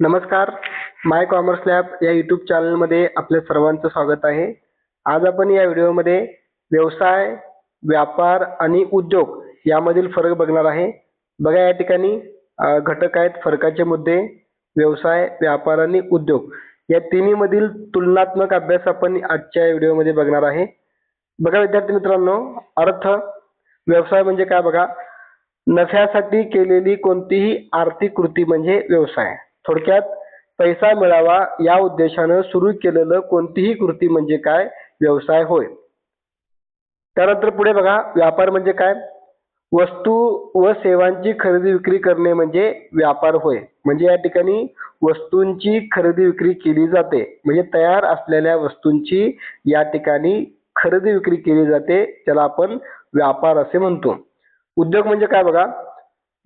नमस्कार. My commerce lab या YouTube चॅनलमध्ये आपल्या सर्वांचं स्वागत आहे. आज आपण या व्हिडिओमध्ये व्यवसाय व्यापार आणि उद्योग यामधील फरक बघणार आहे. बघा या ठिकाणी घटक आहेत फरकाचे मुद्दे व्यवसाय व्यापार आणि उद्योग. या तिन्हीमधील तुलनात्मक अभ्यास आपण आजच्या व्हिडिओमध्ये बघणार आहे. बघा विद्यार्थी मित्रांनो अर्थ व्यवसाय म्हणजे काय बघा? नफ्यासाठी केलेली कोणतीही आर्थिक कृती म्हणजे व्यवसाय. थोडक्यात पैसा मिळावा या उद्देशानं सुरू केलेलं कोणतीही कृती म्हणजे काय? व्यवसाय होय. त्यानंतर पुढे बघा व्यापार म्हणजे काय? वस्तू व सेवांची खरेदी विक्री करणे म्हणजे व्यापार होय. म्हणजे या ठिकाणी वस्तूंची खरेदी विक्री केली जाते. म्हणजे तयार असलेल्या वस्तूंची या ठिकाणी खरेदी विक्री केली जाते त्याला आपण व्यापार असे म्हणतो. उद्योग म्हणजे काय बघा?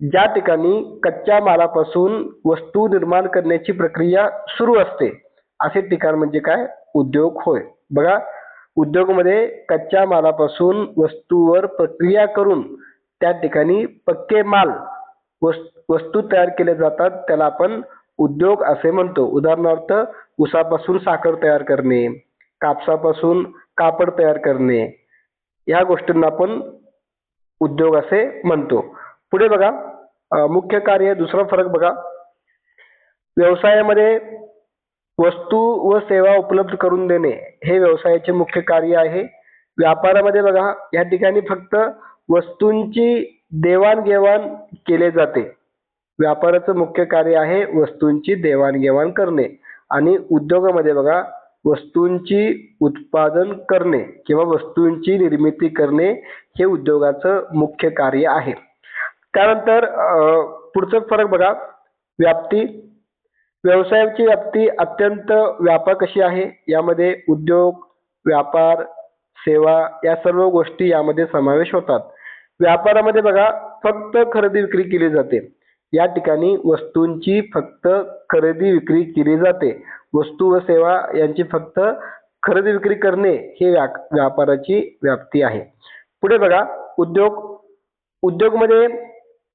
ज्या ठिकाणी कच्च्या मालापासून वस्तू निर्माण करण्याची प्रक्रिया सुरू असते असे ठिकाण म्हणजे काय? उद्योग होय. बघा उद्योगमध्ये कच्च्या मालापासून वस्तूवर प्रक्रिया करून त्या ठिकाणी पक्के माल वस- वस्तू तयार केले जातात त्याला आपण उद्योग असे म्हणतो. उदाहरणार्थ ऊसापासून साखर तयार करणे कापसापासून कापड तयार करणे या गोष्टींना आपण उद्योग असे म्हणतो. पुढे बघा मुख्य कार्य दुसरा फरक बघा. व्यवसायामध्ये वस्तू व सेवा उपलब्ध करून देणे हे व्यवसायाचे मुख्य कार्य आहे. व्यापारामध्ये बघा या ठिकाणी फक्त वस्तूंची देवाणघेवाण केले जाते. व्यापाराचं मुख्य कार्य आहे वस्तूंची देवाणघेवाण करणे आणि उद्योगामध्ये बघा वस्तूंची उत्पादन करणे किंवा वस्तूंची निर्मिती करणे हे उद्योगाचं मुख्य कार्य आहे. त्यानंतर पुढचं फरक बघा. व्याप्ती. व्यवसायाची व्याप्ती अत्यंत व्यापक अशी आहे? यामध्ये उद्योग व्यापार सेवा या सर्व गोष्टी यामध्ये समावेश होतात. व्यापारामध्ये बघा फक्त खरेदी विक्री केली जाते. या ठिकाणी वस्तूंची फक्त खरेदी विक्री केली जाते. वस्तू व सेवा यांची फक्त खरेदी विक्री करणे हे व्या व्यापाराची व्याप्ती आहे. पुढे बघा उद्योग. उद्योगमध्ये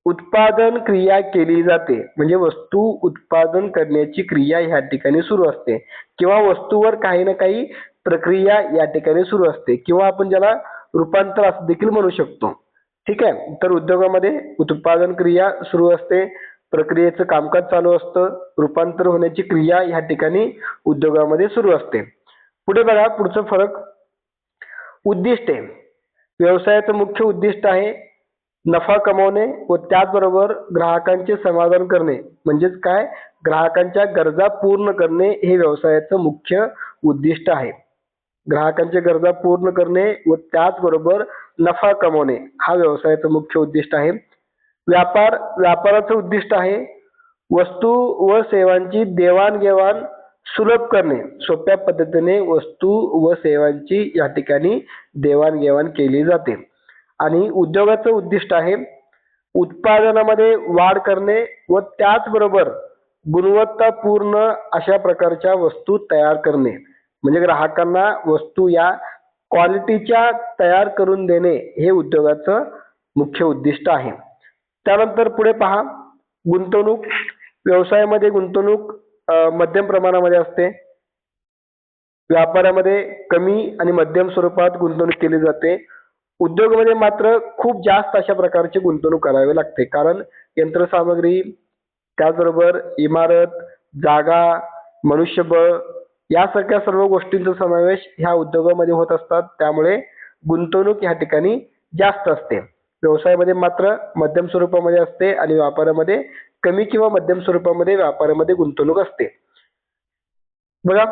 उत्पादन क्रिया केली जाते. म्हणजे वस्तू उत्पादन करण्याची क्रिया ह्या ठिकाणी सुरू असते. किंवा वस्तूवर काही ना काही प्रक्रिया या ठिकाणी सुरू असते. किंवा आपण ज्याला रूपांतर असं देखील म्हणू शकतो. ठीक आहे? तर उद्योगामध्ये उत्पादन क्रिया सुरू असते. प्रक्रियेचं कामकाज चालू असतं. रूपांतर होण्याची क्रिया ह्या ठिकाणी उद्योगामध्ये सुरू असते. पुढे बघा पुढचं फरक. उद्दिष्टे. व्यवसायाचं मुख्य उद्दिष्ट आहे नफा कमवणे व त्याचबरोबर ग्राहकांचे समाधान करणे. म्हणजेच काय? ग्राहकांच्या गरजा पूर्ण करणे हे व्यवसायाचं मुख्य उद्दिष्ट आहे. ग्राहकांच्या गरजा पूर्ण करणे व त्याचबरोबर नफा कमवणे हा व्यवसायाचं मुख्य उद्दिष्ट आहे. व्यापार व्यापाराचं उद्दिष्ट आहे. वस्तू व सेवांची देवाणघेवाण सुलभ करणे. सोप्या पद्धतीने वस्तू व सेवांची या ठिकाणी देवाणघेवाण केली जाते. आणि उद्योगाचं उद्दिष्ट आहे. उत्पादनामध्ये वाढ करणे व त्याचबरोबर गुणवत्तापूर्ण अशा प्रकारच्या वस्तू तयार करणे. म्हणजे ग्राहकांना वस्तू या क्वालिटीच्या तयार करून देणे हे उद्योगाचं मुख्य उद्दिष्ट आहे. त्यानंतर पुढे पहा. गुंतवणूक. व्यवसायामध्ये गुंतवणूक मध्यम प्रमाणामध्ये असते. व्यापारामध्ये कमी आणि मध्यम स्वरूपात गुंतवणूक केली जाते. उद्योगामध्ये म्हणजे मात्र खूप जास्त अशा प्रकारची गुंतवणूक करावी लागते. कारण यंत्रसामग्री त्याचबरोबर इमारत जागा मनुष्यबळ यासारख्या सर्व गोष्टींचा समावेश ह्या उद्योगामध्ये होत असतात. त्यामुळे गुंतवणूक ह्या ठिकाणी जास्त असते. व्यवसायामध्ये मात्र मध्यम स्वरूपामध्ये असते आणि व्यापारामध्ये कमी किंवा मध्यम स्वरूपामध्ये व्यापारामध्ये गुंतवणूक असते. बघा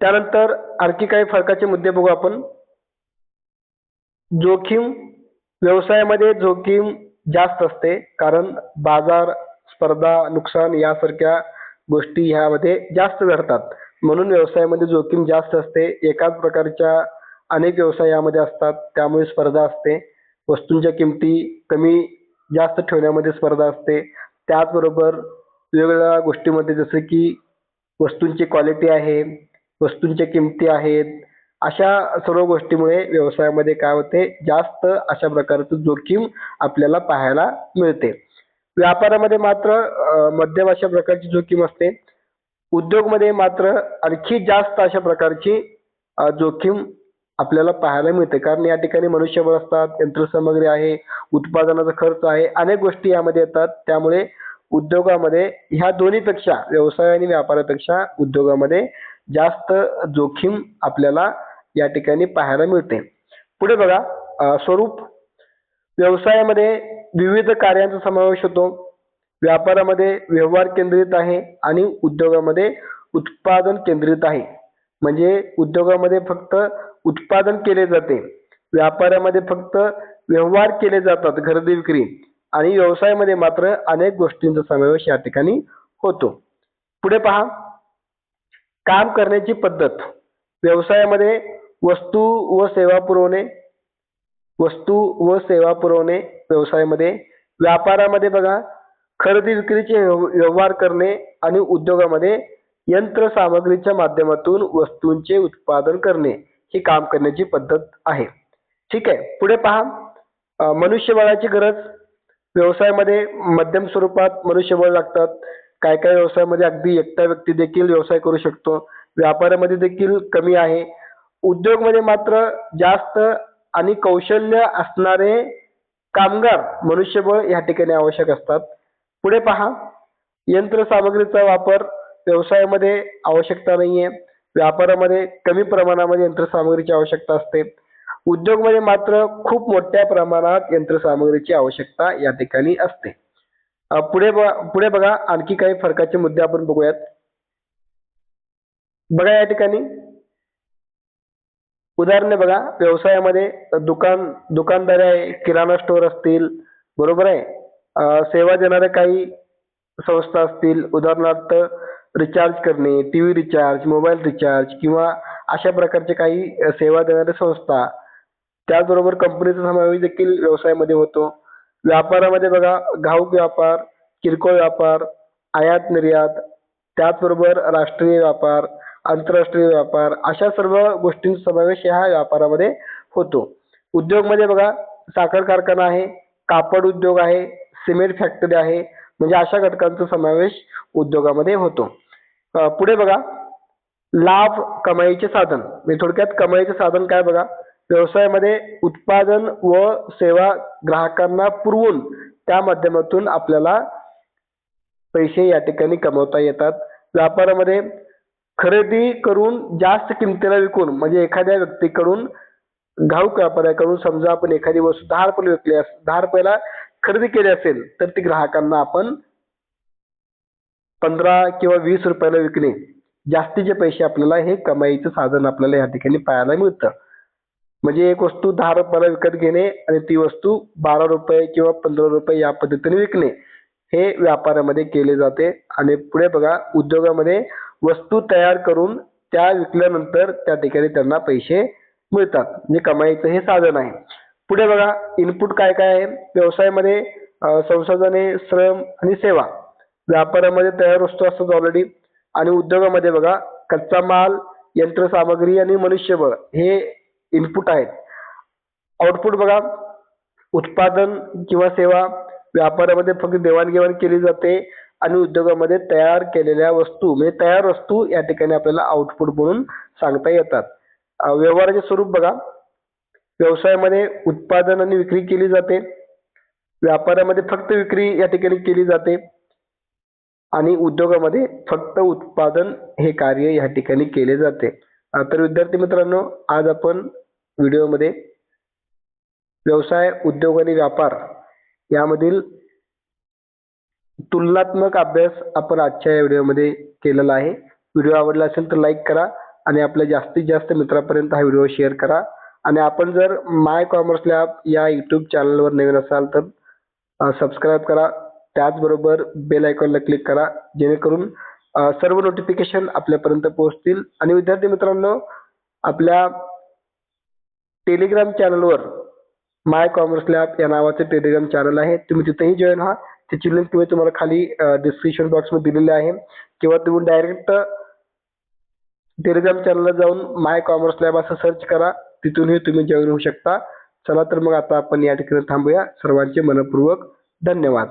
त्यानंतर आणखी काही फरकाचे मुद्दे बघू आपण. जोखीम व्यवसायामध्ये जोखीम जास्त असते कारण बाजार स्पर्धा नुकसान यासारख्या गोष्टी ह्यामध्ये जास्त घडतात. म्हणून व्यवसायामध्ये जोखीम जास्त असते. एकाच प्रकारच्या अनेक व्यवसाय यामध्ये असतात. त्यामुळे स्पर्धा असते. वस्तूंच्या किमती कमी जास्त ठेवण्यामध्ये स्पर्धा असते. त्याचबरोबर वेगवेगळ्या गोष्टीमध्ये जसं की वस्तूंची क्वालिटी आहे वस्तूंच्या किमती आहेत अशा सर्व गोष्टीमुळे व्यवसायामध्ये काय होते? जास्त अशा प्रकारचं जोखीम आपल्याला पाहायला मिळते. व्यापारामध्ये मात्र मध्यम अशा प्रकारची जोखीम असते. उद्योगमध्ये मात्र आणखी जास्त अशा प्रकारची जोखीम आपल्याला पाहायला मिळते. कारण या ठिकाणी मनुष्यबळ असतात यंत्रसामग्री आहे उत्पादनाचा खर्च आहे अनेक गोष्टी यामध्ये येतात. त्यामुळे उद्योगामध्ये ह्या दोन्हीपेक्षा व्यवसाय आणि व्यापारापेक्षा उद्योगामध्ये जास्त जोखीम आपल्याला या ठिकाणी पाहायला मिळते. पुढे बघा स्वरूप. व्यवसायामध्ये विविध कार्यांचा समावेश होतो. व्यापारामध्ये व्यवहार केंद्रित आहे आणि उद्योगामध्ये उत्पादन केंद्रित आहे. म्हणजे उद्योगामध्ये फक्त उत्पादन केले जाते. व्यापारामध्ये फक्त व्यवहार केले जातात खरेदी विक्री. आणि व्यवसायामध्ये मात्र अनेक गोष्टींचा समावेश या ठिकाणी होतो. पुढे पहा. काम करण्याची पद्धत. व्यवसायामध्ये वस्तू व सेवा पुरवणे वस्तू व सेवा पुरवणे व्यवसायामध्ये. व्यापारामध्ये बघा खरेदी विक्रीचे व्यवहार करणे आणि उद्योगामध्ये यंत्रसामग्रीच्या माध्यमातून वस्तूंचे उत्पादन करणे ही काम करण्याची पद्धत आहे. ठीक आहे पुढे पहा. मनुष्यबळाची गरज. व्यवसायामध्ये मध्यम स्वरूपात मनुष्यबळ लागतात. काय काय व्यवसायामध्ये अगदी एकटा व्यक्ती देखील व्यवसाय करू शकतो. व्यापारामध्ये देखील कमी आहे. उद्योगमध्ये मात्र जास्त आणि कौशल्य असणारे कामगार मनुष्यबळ या ठिकाणी आवश्यक असतात. पुढे पहा. यंत्रसामग्रीचा वापर व्यवसायामध्ये आवश्यकता नाहीये. व्यापारामध्ये कमी प्रमाणामध्ये यंत्रसामग्रीची आवश्यकता असते. उद्योगमध्ये मात्र खूप मोठ्या प्रमाणात यंत्रसामग्रीची आवश्यकता या ठिकाणी असते. पुढे पुढे बघा आणखी काही फरकाचे मुद्दे आपण बघूयात. बघा या ठिकाणी. उदाहरणे बघा व्यवसायामध्ये दुकान दुकानदार आहे किराणा स्टोअर असतील बरोबर आहे? सेवा देणाऱ्या काही संस्था असतील उदाहरणार्थ रिचार्ज करणे T V recharge mobile recharge किंवा अशा प्रकारचे काही सेवा देणाऱ्या संस्था त्याचबरोबर कंपनीचा समावेश देखील व्यवसायामध्ये होतो. व्यापारामध्ये बघा घाऊक व्यापार किरकोळ व्यापार आयात निर्यात त्याचबरोबर राष्ट्रीय व्यापार आंतरराष्ट्रीय व्यापार अशा सर्व गोष्टींचा समावेश ह्या व्यापारामध्ये होतो. उद्योगमध्ये बघा साखर कारखाना आहे कापड उद्योग आहे सिमेंट फॅक्टरी आहे म्हणजे अशा घटकांचा समावेश उद्योगामध्ये होतो. पुढे बघा लाभ कमाईचे साधन. म्हणजे थोडक्यात कमाईचे साधन काय बघा व्यवसायामध्ये उत्पादन व सेवा ग्राहकांना पुरवून त्या माध्यमातून आपल्याला पैसे या ठिकाणी कमवता येतात. व्यापारामध्ये खरेदी करून जास्त किमतीला विकून म्हणजे एखाद्या व्यक्तीकडून घाऊक व्यापाऱ्याकडून समजा आपण एखादी वस्तू दहा रुपये विकली अस दहा रुपयाला खरेदी केली असेल तर ती ग्राहकांना आपण पंधरा किंवा वीस रुपयाला विकणे. जास्तीचे पैसे आपल्याला हे कमाईचं साधन आपल्याला या ठिकाणी पाहायला मिळतं. म्हणजे एक वस्तू दहा रुपयाला विकत घेणे आणि ती वस्तू बारा रुपये किंवा पंधरा रुपये या पद्धतीने विकणे. हे व्यापारामध्ये केले जाते आणि पुढे बघा उद्योगामध्ये वस्तू तयार करून त्या विकल्यानंतर त्या ठिकाणी त्यांना पैसे मिळतात. म्हणजे कमाईचं हे साधन आहे. पुढे बघा इनपुट काय काय आहे? व्यवसायामध्ये संसाधने श्रम आणि सेवा. व्यापारामध्ये तयार वस्तू असतात ऑलरेडी आणि उद्योगामध्ये बघा कच्चा माल यंत्रसामग्री आणि मनुष्यबळ हे इनपुट आहेत. आउटपुट बघा उत्पादन किंवा सेवा. व्यापारामध्ये फक्त देवाणघेवाण केली जाते. आणि उद्योगामध्ये तयार केलेल्या वस्तू म्हणजे तयार वस्तू या ठिकाणी आपल्याला आउटपुट म्हणून सांगता येतात. व्यवहाराचे स्वरूप बघा. व्यवसायामध्ये उत्पादन आणि विक्री केली जाते. व्यापारामध्ये फक्त विक्री या ठिकाणी केली जाते. आणि उद्योगामध्ये फक्त उत्पादन हे कार्य या ठिकाणी केले जाते. तर विद्यार्थी मित्रांनो आज आपण व्हिडिओमध्ये व्यवसाय उद्योग आणि व्यापार यामधील तुलनात्मक अभ्यास आपण आजच्या या व्हिडिओमध्ये केलेला आहे. व्हिडिओ आवडला असेल तर लाईक करा आणि आपल्या जास्तीत जास्त मित्रापर्यंत हा व्हिडिओ शेअर करा. आणि आपण जर माय कॉमर्स लॅब या यूट्यूब चॅनलवर नवीन असाल तर सबस्क्राईब करा. त्याचबरोबर बेल आयकॉनला क्लिक करा. जेणेकरून सर्व नोटिफिकेशन आपल्यापर्यंत पोहोचतील. आणि विद्यार्थी मित्रांनो आपल्या टेलिग्राम चॅनलवर माय कॉमर्स लॅब या नावाचे टेलिग्राम चॅनल आहे. तुम्ही तिथेही जॉईन व्हा. त्याची लिंक मी तुम्हाला खाली डिस्क्रिप्शन बॉक्समध्ये दिलेली आहे. किंवा तुम्ही डायरेक्ट टेलिग्राम चॅनलला जाऊन माय कॉमर्स लॅब असं सर्च करा. तिथूनही तुम्ही जॉईन होऊ शकता. चला तर मग आता आपण या ठिकाणी थांबूया. सर्वांचे मनपूर्वक धन्यवाद.